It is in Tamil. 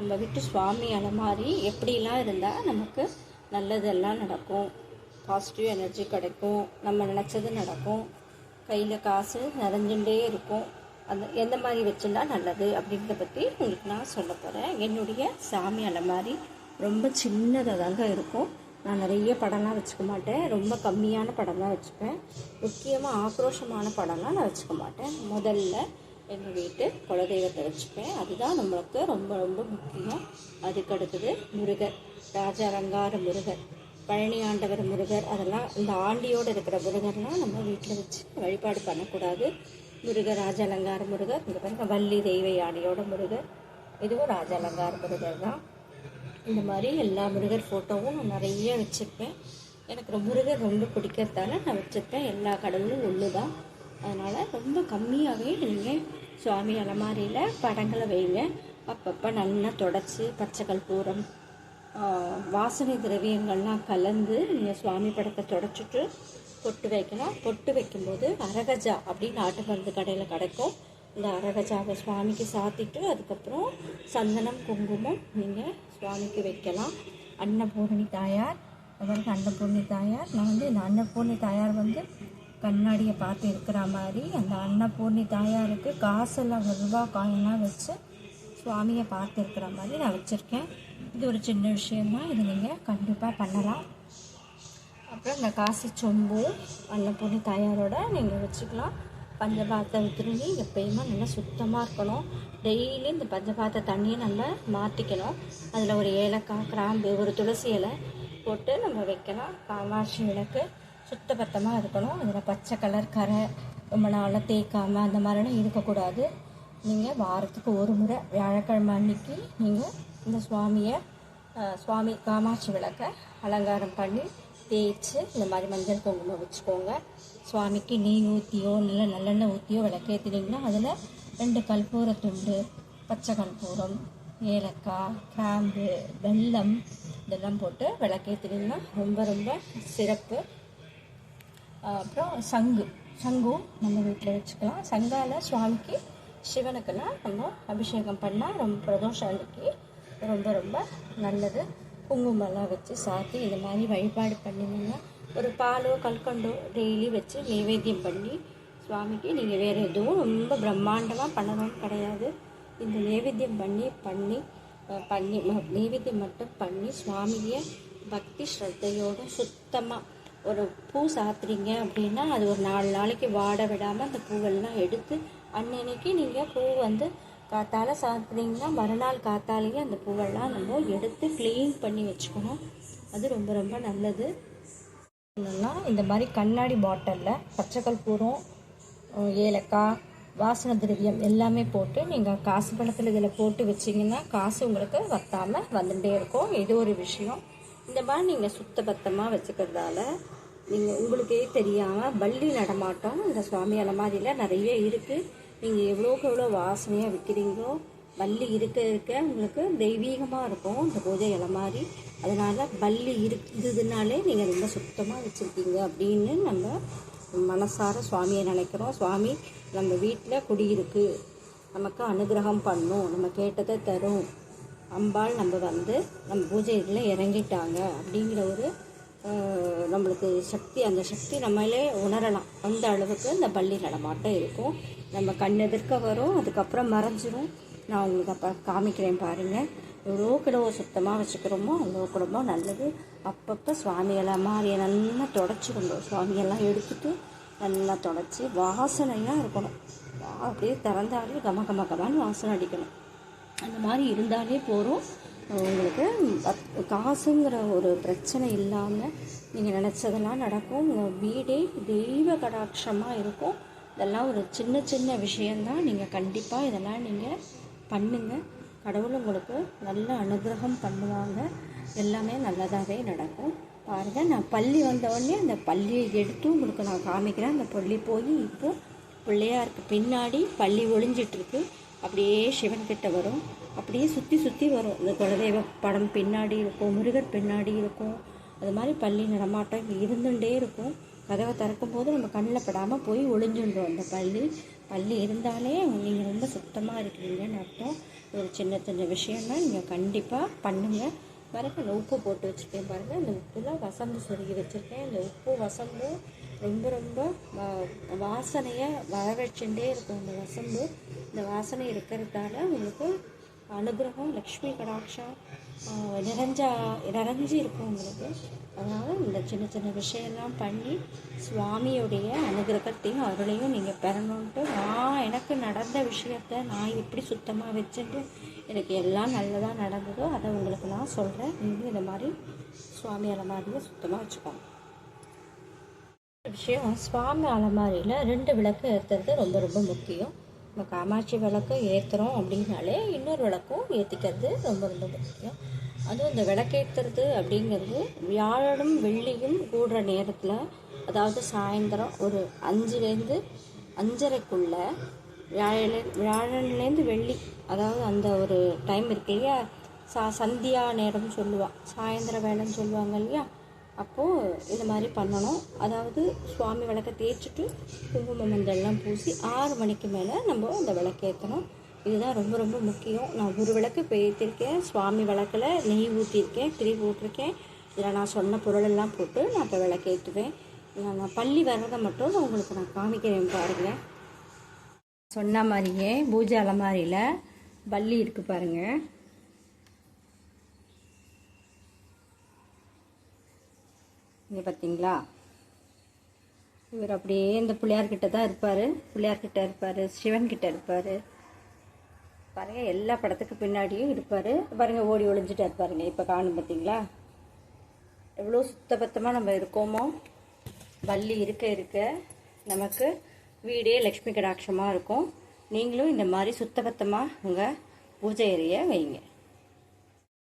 நம்ம வீட்டு சுவாமி அலமாரி எப்படிலாம் இருந்தால் நமக்கு நல்லதெல்லாம் நடக்கும். பாசிட்டிவ் எனர்ஜி கிடைக்கும். நம்ம நினச்சது நடக்கும். கையில் காசு நிறைஞ்சுட்டே இருக்கும். அந்த எந்த மாதிரி வச்சுருந்தா நல்லது அப்படின்றத பற்றி உங்களுக்கு நான் சொல்ல போகிறேன் என்னுடைய சாமி அலமாரி ரொம்ப சின்னதாக தாங்க இருக்கும். நான் நிறைய படம்லாம் வச்சுக்க மாட்டேன். ரொம்ப கம்மியான படம் தான் வச்சுப்பேன். முக்கியமாக ஆக்ரோஷமான படம்லாம் நான் வச்சுக்க மாட்டேன். முதல்ல எங்கள் வீட்டு குலதெய்வத்தை வச்சுப்பேன். அதுதான் நம்மளுக்கு ரொம்ப ரொம்ப முக்கியம். அதுக்கு அடுத்தது முருகர். ராஜாரங்கார முருகர். பழனி ஆண்டவர் முருகர். அதெல்லாம் இந்த ஆண்டியோடு இருக்கிற முருகர்லாம் நம்ம வீட்டில் வச்சு வழிபாடு பண்ணக்கூடாது. முருகர் ராஜ அலங்கார முருகர் இங்கே பாருங்க வள்ளி தெய்வ யானையோட முருகர். இதுவும் ராஜ அலங்கார முருகர் தான். இந்த மாதிரி எல்லா முருகர் ஃபோட்டோவும் நான் நிறைய வச்சுருப்பேன். எனக்கு முருகர் ரொம்ப பிடிக்கிறதால நான் வச்சுருப்பேன். எல்லா கடவுளும் ஒன்று தான் அதனால் ரொம்ப கம்மியாகவே நீங்கள் சுவாமி அலமாரியில் படங்களை வைங்க. அப்பப்போ நல்லா தொடச்சி பச்சை கற்பூரம் வாசனை திரவியங்கள்லாம் கலந்து நீங்கள் சுவாமி படத்தை தொடச்சிட்டு பொட்டு வைக்கலாம் பொட்டு வைக்கும்போது அரகஜா அப்படின்னு நாட்டு மருந்து கடையில் கிடைக்கும். இந்த அரகஜாவை சுவாமிக்கு சாத்திட்டு அதுக்கப்புறம் சந்தனம் குங்குமம் நீங்கள் சுவாமிக்கு வைக்கலாம். அன்னபூரணி தாயார் அவருக்கு அன்னபூர்ணி தாயார். நான் வந்து இந்த அன்னபூர்ணி தாயார் வந்து கண்ணாடியை பார்த்து இருக்கிற மாதிரி அந்த அன்னபூர்ணி தாயாருக்கு காசெல்லாம் ஒரு ரூபா காயின்லாம் வச்சு சுவாமியை பார்த்து இருக்கிற மாதிரி நான் வச்சுருக்கேன். இது ஒரு சின்ன விஷயந்தான் இது நீங்கள் கண்டிப்பாக பண்ணலாம். அப்புறம் இந்த காசி சொம்பு அன்னபூர்ணி தாயாரோட நீங்கள் வச்சுக்கலாம். பஞ்சபாத்தை திரும்பி எப்பயுமே நல்லா சுத்தமாக இருக்கணும். டெய்லி இந்த பஞ்சபாத்த தண்ணியை நல்லா மாற்றிக்கணும் அதில் ஒரு ஏலக்காய் கிராம்பு ஒரு துளசி இலை போட்டு நம்ம வைக்கலாம். காமாட்சி விளக்கு. சுத்தபத்தமாக இருக்கணும். அதில் பச்சை கலர் கரை ரொம்ப நாளாக தேய்க்காமல் அந்த மாதிரிலாம் இருக்கக்கூடாது. நீங்கள் வாரத்துக்கு ஒரு முறை வியாழக்கிழமை அன்னைக்கு நீங்கள் இந்த சுவாமியை சுவாமி காமாட்சி விளக்கை அலங்காரம் பண்ணி தேய்ச்சி இந்த மாதிரி மஞ்சள் குங்குமம் வச்சுக்கோங்க. சுவாமிக்கு நெய் ஊற்றியோ இல்லை நல்லெண்ணெய் ஊற்றியோ விளக்கேற்றினீங்கன்னா அதில் ரெண்டு கற்பூர துண்டு பச்சை கற்பூரம் ஏலக்காய் கிராம்பு வெல்லம் இதெல்லாம் போட்டு விளக்கேற்றினீங்கன்னா ரொம்ப ரொம்ப சிறப்பு. அப்புறம் சங்கு. சங்கும் நம்ம வீட்டில் வச்சுக்கலாம். சங்கால சுவாமிக்கு சிவனுக்கெல்லாம் நம்ம அபிஷேகம் பண்ணால் ரொம்ப பிரதோஷம் அன்னைக்கு. ரொம்ப ரொம்ப நல்லது. குங்குமம்லாம் வச்சு சாத்தி இந்த மாதிரி வழிபாடு பண்ணிங்கன்னா ஒரு பாலோ கல்கண்டோ டெய்லி வச்சு நைவேத்தியம் பண்ணி சுவாமிக்கு நீங்கள் வேறு எதுவும் ரொம்ப பிரம்மாண்டமாக பண்ணணும்னு கிடையாது. இந்த நைவேத்தியம் பண்ணி பண்ணி பண்ணி நைவேத்தியம் மட்டும் பண்ணி சுவாமியை பக்தி ஸ்ரத்தையோடு சுத்தமாக ஒரு பூ சாத்துறீங்க அப்படின்னா அது ஒரு நாலு நாளைக்கு வாட விடாமல் அந்த பூவெல்லாம் எடுத்து அன்னன்னைக்கு நீங்கள் பூ வந்து காத்தால் சாத்துறீங்கன்னா மறுநாள் காத்தாலேயே அந்த பூவெல்லாம் நம்ம எடுத்து க்ளீன் பண்ணி வச்சுக்கணும். அது ரொம்ப ரொம்ப நல்லது. என்னென்னா இந்த மாதிரி கண்ணாடி பாட்டிலில் பச்சைக்கல் பூரம் ஏலக்காய் வாசனை திரவியம் எல்லாமே போட்டு நீங்கள் காசு பணத்தில் இதில் போட்டு வச்சிங்கன்னா காசு உங்களுக்கு வத்தாமல் வந்துட்டே இருக்கும். இது ஒரு விஷயம். இந்த மாதிரி நீங்கள் சுத்த பத்தமாக வச்சுக்கிறதால நீங்கள் உங்களுக்கே தெரியாமல் பள்ளி நடமாட்டம் இந்த சுவாமி அலமாரியில் நிறைய இருக்குது நீங்கள் எவ்வளோக்கு எவ்வளோ வாசனையாக விற்கிறீங்களோ பள்ளி இருக்க இருக்க உங்களுக்கு தெய்வீகமாக இருக்கும் இந்த பூஜை அலமாரி அதனால் பள்ளி இருந்ததுனாலே நீங்கள் ரொம்ப சுத்தமாக வச்சுருக்கீங்க அப்படின்னு நம்ம மனசார சுவாமியை நினைக்கிறோம். சுவாமி நம்ம வீட்டில் குடியிருக்கு. நமக்கு அனுகிரகம் பண்ணும். நம்ம கேட்டதை தரும். அம்பாள் நம்ம வந்து நம்ம பூஜையில் இறங்கிட்டாங்க அப்படிங்கிற ஒரு நம்மளுக்கு சக்தி அந்த சக்தி நம்மளே உணரலாம். அந்த அளவுக்கு இந்த பள்ளி நடமாட்டம் இருக்கும். நம்ம கண் எதிர்க்க வரும் அதுக்கப்புறம் மறைஞ்சிரும். நான் உங்களுக்கு அப்போ காமிக்கிறேன் பாருங்கள் எவ்வளோ கிடவோ சுத்தமாக வச்சுக்கிறோமோ அவ்வளோ கிடமோ நல்லது. அப்பப்போ சுவாமியெல்லாம் மாறியை நல்லா தொடச்சிக்கணும் சுவாமியெல்லாம் எடுத்துட்டு நல்லா தொடச்சி வாசனையாக இருக்கணும். அப்படியே திறந்தாலே கம கம கமான்னு வாசனை அடிக்கணும். அந்த மாதிரி இருந்தாலே போதும். உங்களுக்கு காசுங்கிற ஒரு பிரச்சனை இல்லாமல் நீங்கள் நினச்சதெல்லாம் நடக்கும். உங்கள் வீடே தெய்வ கடாட்சமாக இருக்கும். இதெல்லாம் ஒரு சின்ன சின்ன விஷயந்தான் நீங்கள் கண்டிப்பாக இதெல்லாம் நீங்கள் பண்ணுங்கள் கடவுள் உங்களுக்கு நல்ல அனுகிரகம் பண்ணுவாங்க. எல்லாமே நல்லதாகவே நடக்கும். பாருங்கள் நான் பள்ளி வந்தவுடனே அந்த பள்ளியை எடுத்து உங்களுக்கு நான் காமிக்கிறேன். அந்த பள்ளி போய் இப்போ பிள்ளையாருக்கு பின்னாடி பள்ளி ஒளிஞ்சிட்ருக்கு அப்படியே சிவன் கிட்ட வரும். அப்படியே சுற்றி சுற்றி வரும். இந்த குலதெய்வ படம் பின்னாடி இருக்கும் முருகர் பின்னாடி இருக்கும். அது மாதிரி பள்ளி நடமாட்டம் இங்கே இருந்துகிட்டே இருக்கும். கதவை திறக்கும் போது நம்ம கண்ணில் படாமல் போய் ஒளிஞ்சிடுறோம் அந்த பள்ளி பள்ளி இருந்தாலே நீங்கள் ரொம்ப சுத்தமாக இருக்கிறீங்கன்னு அர்த்தம். ஒரு சின்ன சின்ன விஷயம்னா நீங்கள் கண்டிப்பாக பண்ணுங்கள் பாருங்க அந்த உப்பு போட்டு வச்சுருக்கேன் பாருங்கள் இந்த உப்புலாம் வசம்பு சொருகி வச்சுருக்கேன். இந்த உப்பு வசம்பு ரொம்ப ரொம்ப வா- வாசனையை வரவச்சுட்டே இருக்கும். இந்த வசம்பு இந்த வாசனை இருக்கிறதால உங்களுக்கு அனுகிரகம் லக்ஷ்மி கடாட்சம் நிறைஞ்சா நிறைஞ்சு இருக்கும் உங்களுக்கு. அதனால் இந்த சின்ன சின்ன விஷயம்லாம் பண்ணி சுவாமியுடைய அனுகிரகத்தையும் அருளையும் நீங்கள் பெறணுன்ட்டு நான் எனக்கு நடந்த விஷயத்த நான் எப்படி சுத்தமாக வச்சுட்டு எனக்கு எல்லாம் நல்லதாக நடந்ததோ அதை உங்களுக்கு நான் சொல்கிறேன் நீங்கள் இந்த மாதிரி சுவாமி அலமாரியை சுத்தமாக வச்சுக்கோங்க. விஷயம் சுவாமி அலமாரியில் ரெண்டு விளக்கு ஏற்றுறது ரொம்ப ரொம்ப முக்கியம். நம்ம காமாட்சி விளக்கு ஏற்றுறோம் அப்படின்னாலே இன்னொரு விளக்கும் ஏற்றிக்கிறது ரொம்ப ரொம்ப முக்கியம். அதுவும் இந்த விளக்கேற்றுறது அப்படிங்கிறது வியாழனும் வெள்ளியும் கூடுற நேரத்தில் அதாவது சாயந்தரம் ஒரு அஞ்சுலேருந்து அஞ்சரைக்குள்ள வியாழ வியாழன்லேருந்து வெள்ளி அதாவது அந்த ஒரு டைம் இருக்கு இல்லையா? சா சந்தியா நேரம்னு சொல்லுவாள் சாயந்தர வேலைன்னு சொல்லுவாங்க இல்லையா? அப்போது இந்த மாதிரி பண்ணணும். அதாவது சுவாமி விளக்கை தேய்ச்சிட்டு குங்கும மஞ்சள்லாம் பூசி ஆறு மணிக்கு மேலே நம்ம அந்த விளக்கேற்றணும் இதுதான் ரொம்ப ரொம்ப முக்கியம். நான் ஒரு விளக்கு பேத்திருக்கேன் சுவாமி விளக்கில் நெய் ஊற்றியிருக்கேன் திரி போட்டிருக்கேன். இதில் நான் சொன்ன பொருளெல்லாம் போட்டு நான் இப்போ விளக்கேற்றுவேன் நான் பள்ளி வர்றதை மட்டும் நான் உங்களுக்கு நான் காமிக்கிறேன் பாருங்கள் சொன்ன மாதிரியே பூஜை அலமாரியில் பள்ளி இருக்குது பாருங்கள் இங்கே பார்த்தீங்களா இவர் அப்படியே இந்த பிள்ளையார்கிட்ட தான் இருப்பார். பிள்ளையார்கிட்ட இருப்பார் சிவன்கிட்ட இருப்பார். பாருங்க எல்லா படத்துக்கு பின்னாடியும் இருப்பார். பாருங்க ஓடி ஒளிஞ்சிட்டா இருப்பாருங்க இப்போ காணும் பார்த்தீங்களா எவ்வளோ சுத்தபத்தமாக நம்ம இருக்கோமோ? வள்ளி இருக்க இருக்க நமக்கு வீடே லக்ஷ்மி கடாட்சமாக இருக்கும். நீங்களும் இந்த மாதிரி சுத்தபத்தமாக உங்கள் பூஜை அறையை வைங்க.